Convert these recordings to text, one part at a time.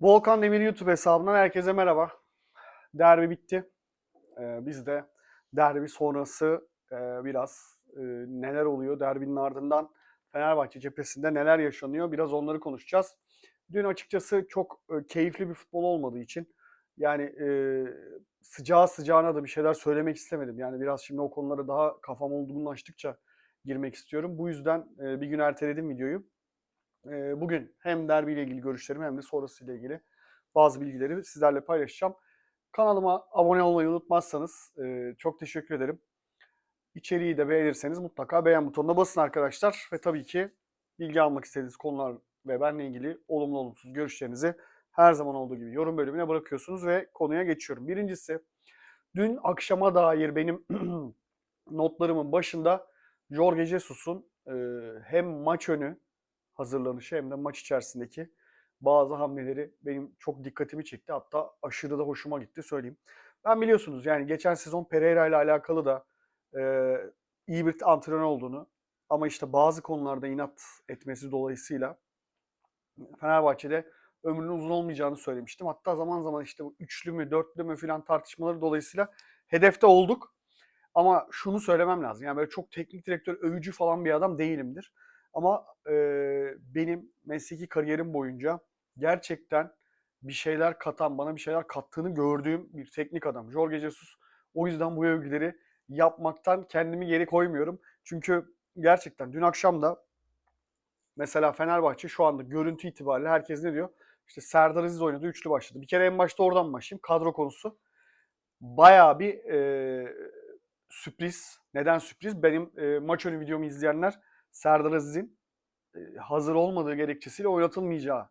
Volkan Demir YouTube hesabından herkese merhaba. Derbi bitti. Ee, biz de derbi sonrası e, biraz e, neler oluyor derbinin ardından Fenerbahçe cephesinde neler yaşanıyor biraz onları konuşacağız. Dün açıkçası çok e, keyifli bir futbol olmadığı için yani e, sıcağı sıcağına da bir şeyler söylemek istemedim. Yani biraz şimdi o konulara daha kafam olgunlaştıkça girmek istiyorum. Bu yüzden e, bir gün erteledim videoyu. E, bugün hem derbiyle ilgili görüşlerimi hem de sonrasıyla ilgili bazı bilgileri sizlerle paylaşacağım. Kanalıma abone olmayı unutmazsanız e, çok teşekkür ederim. İçeriği de beğenirseniz mutlaka beğen butonuna basın arkadaşlar. Ve tabii ki bilgi almak istediğiniz konular ve benle ilgili olumlu olumsuz görüşlerinizi her zaman olduğu gibi yorum bölümüne bırakıyorsunuz ve konuya geçiyorum. Birincisi dün akşama dair benim notlarımın başında Jorge Jesus'un e, hem maç önü hazırlanışı hem de maç içerisindeki bazı hamleleri benim çok dikkatimi çekti. Hatta aşırı da hoşuma gitti söyleyeyim. Ben biliyorsunuz yani geçen sezon Pereira ile alakalı da e, iyi bir antrenör olduğunu ama işte bazı konularda inat etmesi dolayısıyla Fenerbahçe'de ömrünün uzun olmayacağını söylemiştim. Hatta zaman zaman işte bu üçlü mü dörtlü mü filan tartışmaları dolayısıyla hedefte olduk. Ama şunu söylemem lazım. Yani böyle çok teknik direktör övücü falan bir adam değilimdir. Ama e, benim mesleki kariyerim boyunca gerçekten bir şeyler katan, bana bir şeyler kattığını gördüğüm bir teknik adam. Jorge Jesus. O yüzden bu övgüleri yapmaktan kendimi geri koymuyorum. Çünkü gerçekten dün akşam da mesela Fenerbahçe şu anda görüntü itibariyle herkes ne diyor? İşte Serdar Aziz oynadı, üçlü başladı. Bir kere en başta oradan başlayayım. Kadro konusu. Bayağı bir e, sürpriz. Neden sürpriz? Benim e, maç önü videomu izleyenler Serdar Aziz'in hazır olmadığı gerekçesiyle oynatılmayacağı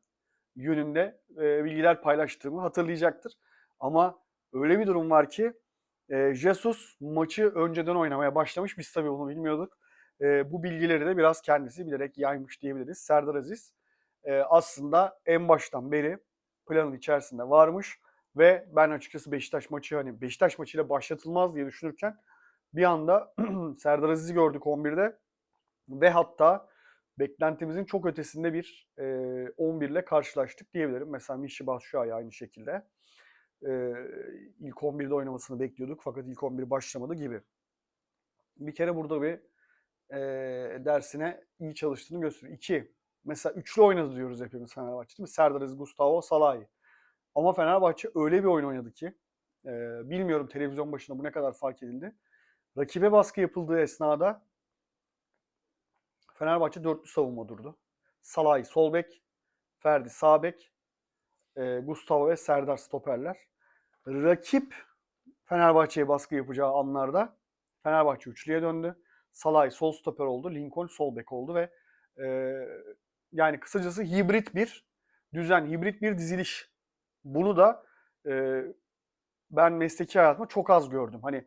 yönünde bilgiler paylaştığımı hatırlayacaktır. Ama öyle bir durum var ki Jesus maçı önceden oynamaya başlamış. Biz tabii bunu bilmiyorduk. Bu bilgileri de biraz kendisi bilerek yaymış diyebiliriz. Serdar Aziz aslında en baştan beri planın içerisinde varmış ve ben açıkçası Beşiktaş maçı hani Beşiktaş maçıyla başlatılmaz diye düşünürken bir anda Serdar Aziz'i gördük 11'de ve hatta beklentimizin çok ötesinde bir e, 11 ile karşılaştık diyebilirim. Mesela Mişi Batshuayi aynı şekilde. E, ilk 11'de oynamasını bekliyorduk fakat ilk 11 başlamadı gibi. Bir kere burada bir e, dersine iyi çalıştığını gösteriyor. İki, mesela üçlü oynadı diyoruz hepimiz Fenerbahçe değil mi? Serdar Aziz, Gustavo, Salahi. Ama Fenerbahçe öyle bir oyun oynadı ki e, bilmiyorum televizyon başında bu ne kadar fark edildi. Rakibe baskı yapıldığı esnada Fenerbahçe dörtlü savunma durdu. Salay sol bek, Ferdi sağ bek, e, Gustavo ve Serdar stoperler. Rakip Fenerbahçe'ye baskı yapacağı anlarda Fenerbahçe üçlüye döndü. Salay sol stoper oldu, Lincoln sol bek oldu ve e, yani kısacası hibrit bir düzen, hibrit bir diziliş. Bunu da e, ben mesleki hayatımda çok az gördüm. Hani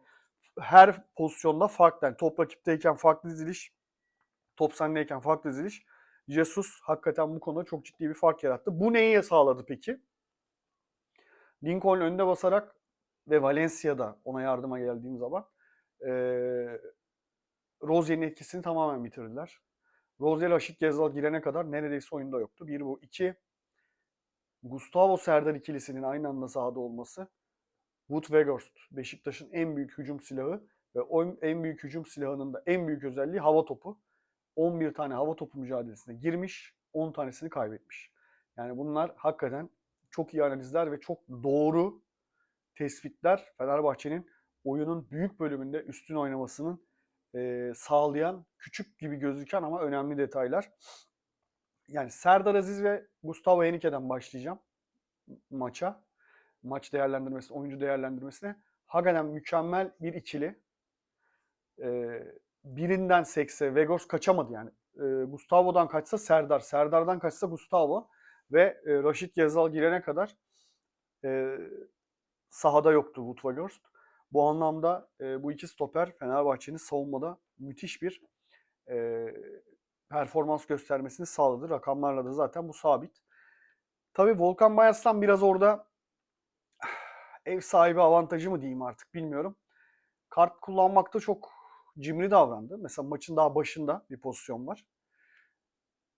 her pozisyonda farklı. Yani top rakipteyken farklı diziliş, top sendeyken farklı diziliş. Jesus hakikaten bu konuda çok ciddi bir fark yarattı. Bu neyi sağladı peki? Lincoln önde basarak ve Valencia'da ona yardıma geldiğim zaman e, Rozier'in etkisini tamamen bitirdiler. Rozier Aşit Gezal girene kadar neredeyse oyunda yoktu. Bir bu. iki Gustavo Serdar ikilisinin aynı anda sahada olması. Wood Weghorst Beşiktaş'ın en büyük hücum silahı ve en büyük hücum silahının da en büyük özelliği hava topu. 11 tane hava topu mücadelesine girmiş, 10 tanesini kaybetmiş. Yani bunlar hakikaten çok iyi analizler ve çok doğru tespitler Fenerbahçe'nin oyunun büyük bölümünde üstün oynamasının e, sağlayan küçük gibi gözüken ama önemli detaylar. Yani Serdar Aziz ve Gustavo Henrique'den başlayacağım maça. Maç değerlendirmesine, oyuncu değerlendirmesine. Hakikaten mükemmel bir ikili. Ee, birinden sekse Vegos kaçamadı yani. Ee, Gustavo'dan kaçsa Serdar, Serdar'dan kaçsa Gustavo ve e, Raşit Yazal girene kadar e, sahada yoktu Wout Weghorst. Bu anlamda e, bu iki stoper Fenerbahçe'nin savunmada müthiş bir e, performans göstermesini sağladı. Rakamlarla da zaten bu sabit. Tabii Volkan Bayaslan biraz orada ev sahibi avantajı mı diyeyim artık bilmiyorum. Kart kullanmakta çok cimri davrandı. Mesela maçın daha başında bir pozisyon var.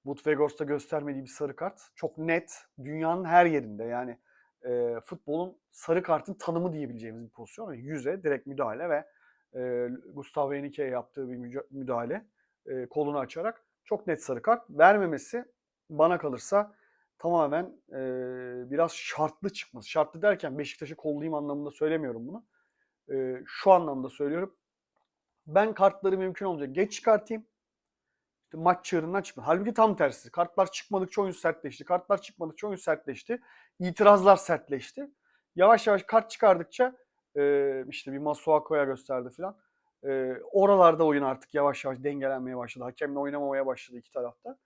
Wout Weghorst'a göstermediği bir sarı kart. Çok net. Dünyanın her yerinde yani e, futbolun sarı kartın tanımı diyebileceğimiz bir pozisyon. Yani yüze direkt müdahale ve e, Gustavo Henrique'ye yaptığı bir müdahale e, kolunu açarak çok net sarı kart vermemesi bana kalırsa tamamen e, biraz şartlı çıkması. Şartlı derken Beşiktaş'ı kollayayım anlamında söylemiyorum bunu. E, şu anlamda söylüyorum. Ben kartları mümkün olacak geç çıkartayım. İşte maç çığırından çıkma. Halbuki tam tersi. Kartlar çıkmadıkça oyun sertleşti. Kartlar çıkmadıkça oyun sertleşti. İtirazlar sertleşti. Yavaş yavaş kart çıkardıkça e, işte bir Masuako'ya gösterdi filan. E, oralarda oyun artık yavaş yavaş dengelenmeye başladı. Hakemle oynamamaya başladı iki tarafta.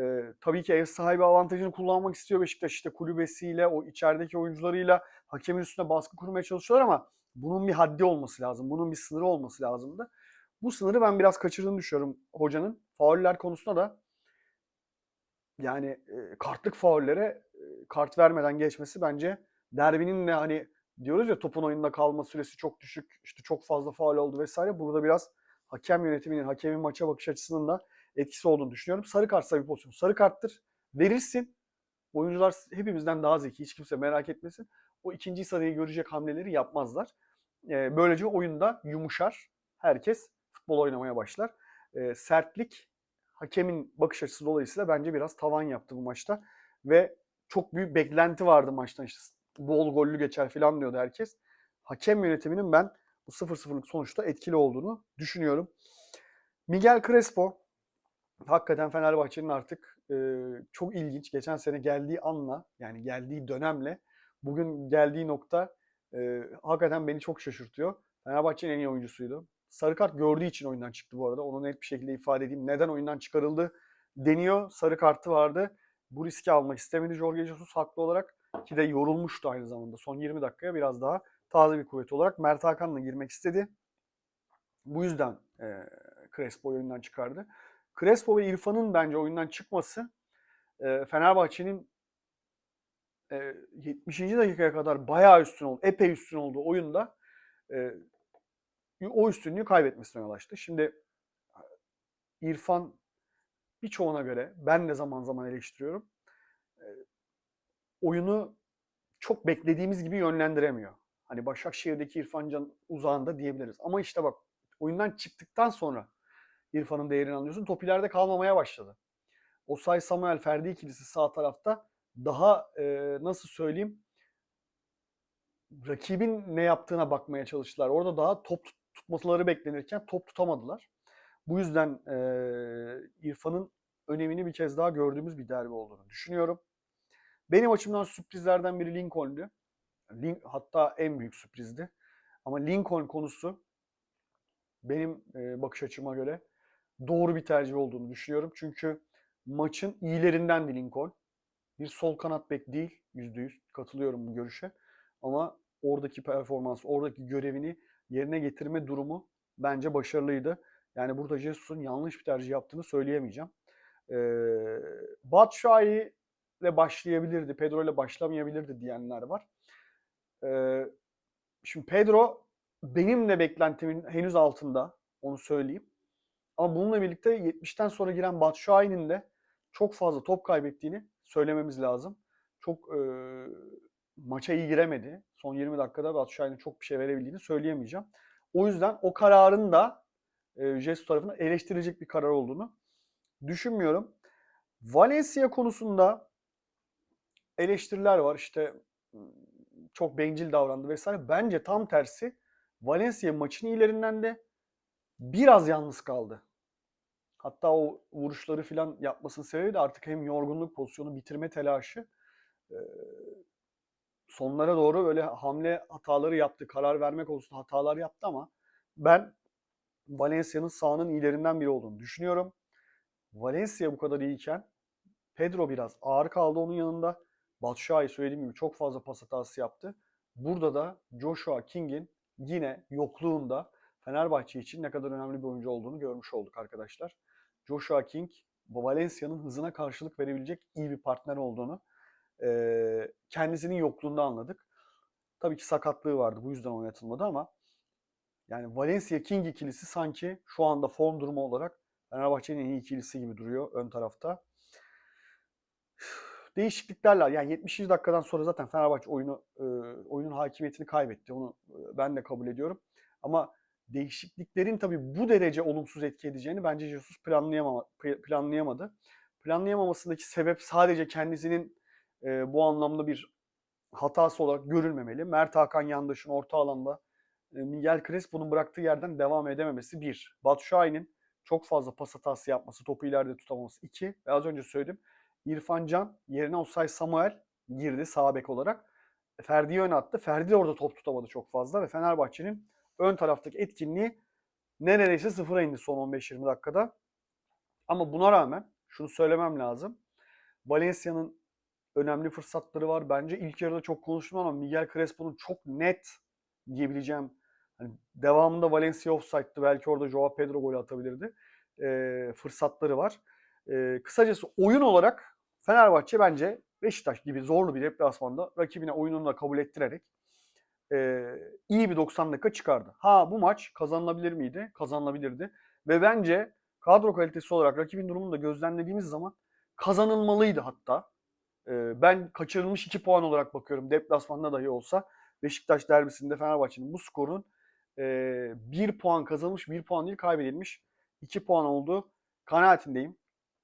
E, tabii ki ev sahibi avantajını kullanmak istiyor Beşiktaş. işte kulübesiyle, o içerideki oyuncularıyla hakemin üstüne baskı kurmaya çalışıyorlar ama bunun bir haddi olması lazım. Bunun bir sınırı olması lazımdı. Bu sınırı ben biraz kaçırdığını düşünüyorum hocanın. Fauller konusunda da yani e, kartlık faullere e, kart vermeden geçmesi bence derbinin de hani diyoruz ya topun oyunda kalma süresi çok düşük, işte çok fazla faul oldu vesaire. Burada biraz hakem yönetiminin, hakemin maça bakış açısının da etkisi olduğunu düşünüyorum. Sarı kartsa bir pozisyon. Sarı karttır. Verirsin. Oyuncular hepimizden daha zeki. Hiç kimse merak etmesin. O ikinci sarıyı görecek hamleleri yapmazlar. E, böylece oyunda yumuşar. Herkes futbol oynamaya başlar. E, sertlik hakemin bakış açısı dolayısıyla bence biraz tavan yaptı bu maçta. Ve çok büyük beklenti vardı maçtan işte bol gollü geçer falan diyordu herkes. Hakem yönetiminin ben bu 0-0'lık sonuçta etkili olduğunu düşünüyorum. Miguel Crespo hakikaten Fenerbahçe'nin artık e, çok ilginç. Geçen sene geldiği anla yani geldiği dönemle bugün geldiği nokta e, hakikaten beni çok şaşırtıyor. Fenerbahçe'nin en iyi oyuncusuydu. Sarı kart gördüğü için oyundan çıktı bu arada. Onu net bir şekilde ifade edeyim. Neden oyundan çıkarıldı deniyor. Sarı kartı vardı. Bu riski almak istemedi Jorge Jesus haklı olarak. Ki de yorulmuştu aynı zamanda. Son 20 dakikaya biraz daha taze bir kuvvet olarak Mert Hakan'la girmek istedi. Bu yüzden e, Crespo oyundan çıkardı. Crespo ve İrfan'ın bence oyundan çıkması e, Fenerbahçe'nin e, 70. dakikaya kadar bayağı üstün oldu, epey üstün olduğu oyunda e, o üstünlüğü kaybetmesine yol açtı. Şimdi İrfan birçoğuna göre ben de zaman zaman eleştiriyorum. E, oyunu çok beklediğimiz gibi yönlendiremiyor. Hani Başakşehir'deki İrfan Can uzağında diyebiliriz. Ama işte bak oyundan çıktıktan sonra İrfan'ın değerini anlıyorsun. Top ileride kalmamaya başladı. Osay Samuel Ferdi ikilisi sağ tarafta daha e, nasıl söyleyeyim rakibin ne yaptığına bakmaya çalıştılar. Orada daha top tutmaları beklenirken top tutamadılar. Bu yüzden e, İrfan'ın önemini bir kez daha gördüğümüz bir derbi olduğunu düşünüyorum. Benim açımdan sürprizlerden biri Lincoln'du. Link, hatta en büyük sürprizdi. Ama Lincoln konusu benim e, bakış açıma göre doğru bir tercih olduğunu düşünüyorum. Çünkü maçın iyilerinden bir Lincoln. Bir sol kanat bek değil. %100 katılıyorum bu görüşe. Ama oradaki performans, oradaki görevini yerine getirme durumu bence başarılıydı. Yani burada Jesus'un yanlış bir tercih yaptığını söyleyemeyeceğim. Ee, Batshuayi ile başlayabilirdi, Pedro ile başlamayabilirdi diyenler var. Ee, şimdi Pedro benim de beklentimin henüz altında, onu söyleyeyim. Ama bununla birlikte 70'ten sonra giren Batshuayi'nin de çok fazla top kaybettiğini söylememiz lazım. Çok e, maça iyi giremedi. Son 20 dakikada Batshuayi'nin çok bir şey verebildiğini söyleyemeyeceğim. O yüzden o kararın da e, Jesus tarafından eleştirilecek bir karar olduğunu düşünmüyorum. Valencia konusunda eleştiriler var. İşte çok bencil davrandı vesaire. Bence tam tersi Valencia maçın iyilerinden de biraz yalnız kaldı. Hatta o vuruşları falan yapmasının sebebi de artık hem yorgunluk pozisyonu bitirme telaşı sonlara doğru böyle hamle hataları yaptı. Karar verme konusunda hatalar yaptı ama ben Valencia'nın sahanın iyilerinden biri olduğunu düşünüyorum. Valencia bu kadar iyiyken Pedro biraz ağır kaldı onun yanında. Batshuayi söylediğim gibi çok fazla pas hatası yaptı. Burada da Joshua King'in yine yokluğunda Fenerbahçe için ne kadar önemli bir oyuncu olduğunu görmüş olduk arkadaşlar. Joshua King Valencia'nın hızına karşılık verebilecek iyi bir partner olduğunu e, kendisinin yokluğunda anladık. Tabii ki sakatlığı vardı bu yüzden oynatılmadı ama yani Valencia King ikilisi sanki şu anda form durumu olarak Fenerbahçe'nin en iyi ikilisi gibi duruyor ön tarafta. değişikliklerle yani 70. dakikadan sonra zaten Fenerbahçe oyunu e, oyunun hakimiyetini kaybetti. Onu ben de kabul ediyorum. Ama değişikliklerin tabii bu derece olumsuz etki edeceğini bence Jesus planlayamama, planlayamadı. Planlayamamasındaki sebep sadece kendisinin e, bu anlamda bir hatası olarak görülmemeli. Mert Hakan Yandaş'ın orta alanda e, Miguel Crespo'nun bıraktığı yerden devam edememesi bir. Batu Şahin'in çok fazla pas hatası yapması, topu ileride tutamaması iki. Ve az önce söyledim. İrfan Can yerine Osay Samuel girdi sağ bek olarak. Ferdi'yi ön attı. Ferdi de orada top tutamadı çok fazla ve Fenerbahçe'nin ön taraftaki etkinliği neredeyse sıfıra indi son 15-20 dakikada. Ama buna rağmen şunu söylemem lazım. Valencia'nın önemli fırsatları var. Bence ilk yarıda çok konuştum ama Miguel Crespo'nun çok net diyebileceğim hani devamında Valencia offside'dı. Belki orada Joao Pedro golü atabilirdi. E, fırsatları var. E, kısacası oyun olarak Fenerbahçe bence Beşiktaş gibi zorlu bir deplasmanda rakibine oyununu da kabul ettirerek e, iyi bir 90 dakika çıkardı. Ha bu maç kazanılabilir miydi? Kazanılabilirdi. Ve bence kadro kalitesi olarak rakibin durumunu da gözlemlediğimiz zaman kazanılmalıydı hatta. E, ben kaçırılmış 2 puan olarak bakıyorum deplasmanda dahi olsa. Beşiktaş derbisinde Fenerbahçe'nin bu skorun e, 1 puan kazanılmış, 1 puan değil kaybedilmiş. 2 puan oldu. Kanaatindeyim.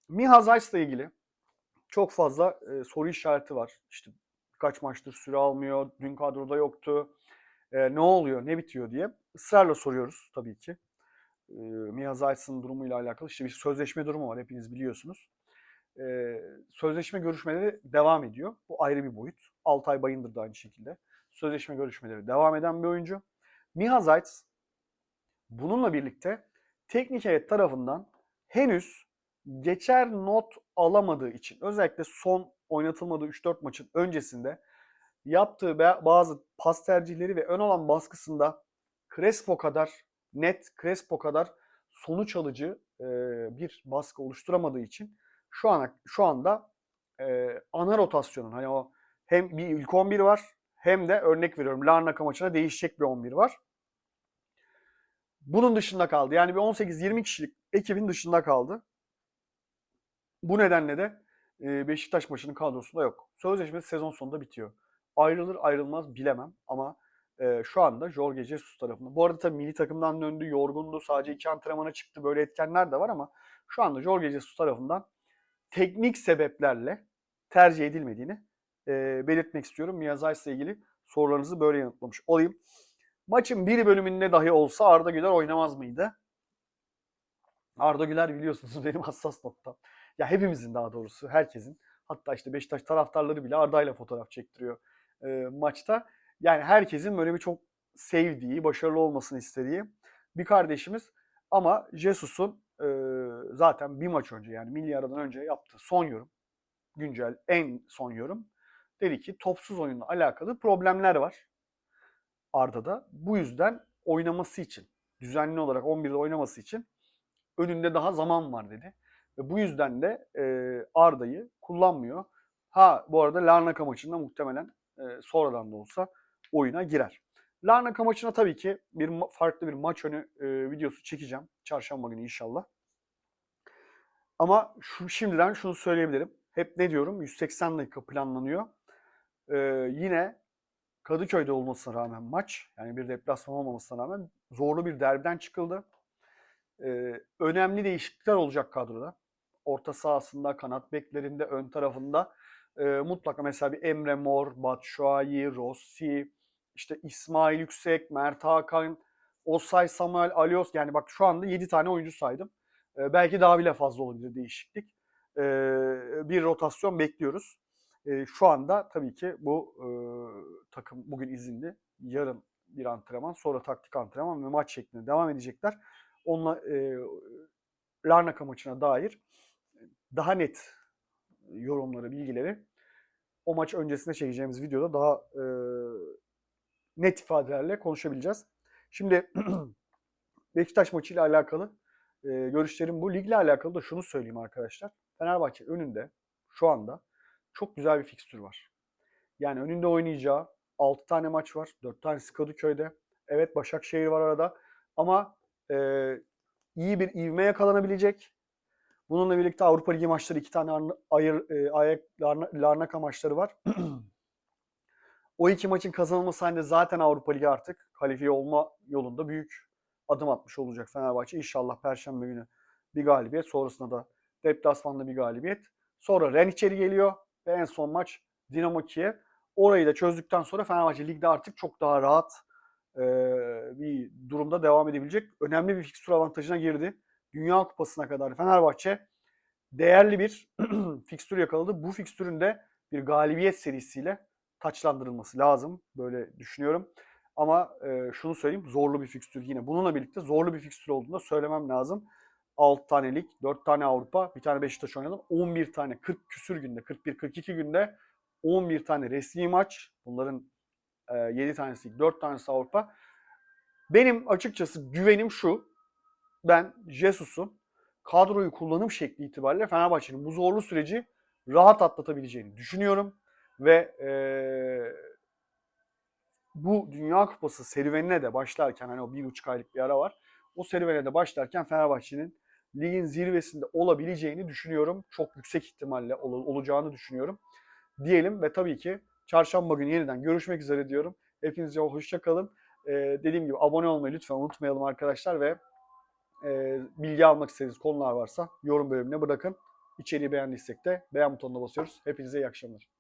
Miha Zayt'la ilgili çok fazla e, soru işareti var. İşte kaç maçtır süre almıyor, dün kadroda yoktu. E, ne oluyor, ne bitiyor diye ısrarla soruyoruz tabii ki. E, Miha Zayt'ın durumuyla alakalı işte bir sözleşme durumu var hepiniz biliyorsunuz. E, sözleşme görüşmeleri devam ediyor. Bu ayrı bir boyut. Altay Bayındır da aynı şekilde. Sözleşme görüşmeleri devam eden bir oyuncu. Miha Zayt bununla birlikte teknik heyet tarafından henüz geçer not alamadığı için özellikle son oynatılmadığı 3-4 maçın öncesinde yaptığı bazı pas tercihleri ve ön alan baskısında Crespo kadar net, Crespo kadar sonuç alıcı e, bir baskı oluşturamadığı için şu ana şu anda e, ana rotasyonun hani o hem bir ilk 11 var hem de örnek veriyorum Larnaka maçına değişecek bir 11 var. Bunun dışında kaldı. Yani bir 18-20 kişilik ekibin dışında kaldı. Bu nedenle de Beşiktaş maçının kadrosunda yok. Sözleşmesi sezon sonunda bitiyor. Ayrılır ayrılmaz bilemem ama şu anda Jorge Jesus tarafında. Bu arada tabii milli takımdan döndü, yorgundu, sadece iki antrenmana çıktı böyle etkenler de var ama şu anda Jorge Jesus tarafından teknik sebeplerle tercih edilmediğini belirtmek istiyorum. Miyazay'la ilgili sorularınızı böyle yanıtlamış olayım. Maçın bir bölümünde dahi olsa Arda Güler oynamaz mıydı? Arda Güler biliyorsunuz benim hassas noktam. Ya hepimizin daha doğrusu herkesin. Hatta işte Beşiktaş taraftarları bile Arda ile fotoğraf çektiriyor e, maçta. Yani herkesin böyle bir çok sevdiği, başarılı olmasını istediği bir kardeşimiz. Ama Jesus'un e, zaten bir maç önce yani milli aradan önce yaptığı son yorum, güncel en son yorum dedi ki topsuz oyunla alakalı problemler var Arda'da. Bu yüzden oynaması için, düzenli olarak 11'de oynaması için önünde daha zaman var dedi. Ve bu yüzden de e, Arda'yı kullanmıyor. Ha bu arada Larnaka maçında muhtemelen e, sonradan da olsa oyuna girer. Larnaka maçına tabii ki bir farklı bir maç önü e, videosu çekeceğim. Çarşamba günü inşallah. Ama şu, şimdiden şunu söyleyebilirim. Hep ne diyorum? 180 dakika planlanıyor. Ee, yine Kadıköy'de olmasına rağmen maç, yani bir deplasman olmamasına rağmen zorlu bir derbiden çıkıldı. Ee, önemli değişiklikler olacak kadroda orta sahasında, kanat beklerinde, ön tarafında e, mutlaka mesela bir Emre Mor, Batshuayi, Rossi, işte İsmail Yüksek, Mert Hakan, Osay Samuel Alios yani bak şu anda 7 tane oyuncu saydım. E, belki daha bile fazla olabilir değişiklik. E, bir rotasyon bekliyoruz. E, şu anda tabii ki bu e, takım bugün izinli. Yarın bir antrenman, sonra taktik antrenman ve maç şeklinde devam edecekler. Onunla e, Larnaka maçına dair daha net yorumları, bilgileri o maç öncesinde çekeceğimiz videoda daha e, net ifadelerle konuşabileceğiz. Şimdi Beşiktaş maçıyla alakalı e, görüşlerim bu. Ligle alakalı da şunu söyleyeyim arkadaşlar. Fenerbahçe önünde şu anda çok güzel bir fikstür var. Yani önünde oynayacağı 6 tane maç var. 4 tanesi Kadıköy'de. Evet Başakşehir var arada. Ama e, iyi bir ivme yakalanabilecek Bununla birlikte Avrupa Ligi maçları iki tane ayır, e, ayak Larna- Larnaka maçları var. o iki maçın kazanılması halinde zaten Avrupa Ligi artık kalifiye olma yolunda büyük adım atmış olacak Fenerbahçe. İnşallah Perşembe günü bir galibiyet. Sonrasında da deplasmanda bir galibiyet. Sonra Ren içeri geliyor ve en son maç Dinamo Kiev. Orayı da çözdükten sonra Fenerbahçe ligde artık çok daha rahat e, bir durumda devam edebilecek. Önemli bir fikstür avantajına girdi. Dünya Kupası'na kadar Fenerbahçe değerli bir fikstür yakaladı. Bu fikstürün de bir galibiyet serisiyle taçlandırılması lazım. Böyle düşünüyorum. Ama e, şunu söyleyeyim zorlu bir fikstür yine. Bununla birlikte zorlu bir fikstür olduğunu da söylemem lazım. 6 tane lig, 4 tane Avrupa, bir tane Beşiktaş oynadım. 11 tane 40 küsür günde, 41-42 günde 11 tane resmi maç. Bunların e, 7 tanesi lig, 4 tanesi Avrupa. Benim açıkçası güvenim şu. Ben Jesus'un kadroyu kullanım şekli itibariyle Fenerbahçe'nin bu zorlu süreci rahat atlatabileceğini düşünüyorum. Ve e, bu Dünya Kupası serüvenine de başlarken hani o bir buçuk aylık bir ara var. O serüvene de başlarken Fenerbahçe'nin ligin zirvesinde olabileceğini düşünüyorum. Çok yüksek ihtimalle ol- olacağını düşünüyorum. Diyelim ve tabii ki çarşamba günü yeniden görüşmek üzere diyorum. Hepinize hoşça kalın. Ee, dediğim gibi abone olmayı lütfen unutmayalım arkadaşlar ve e, bilgi almak istediğiniz konular varsa yorum bölümüne bırakın. İçeriği beğendiysek de beğen butonuna basıyoruz. Hepinize iyi akşamlar.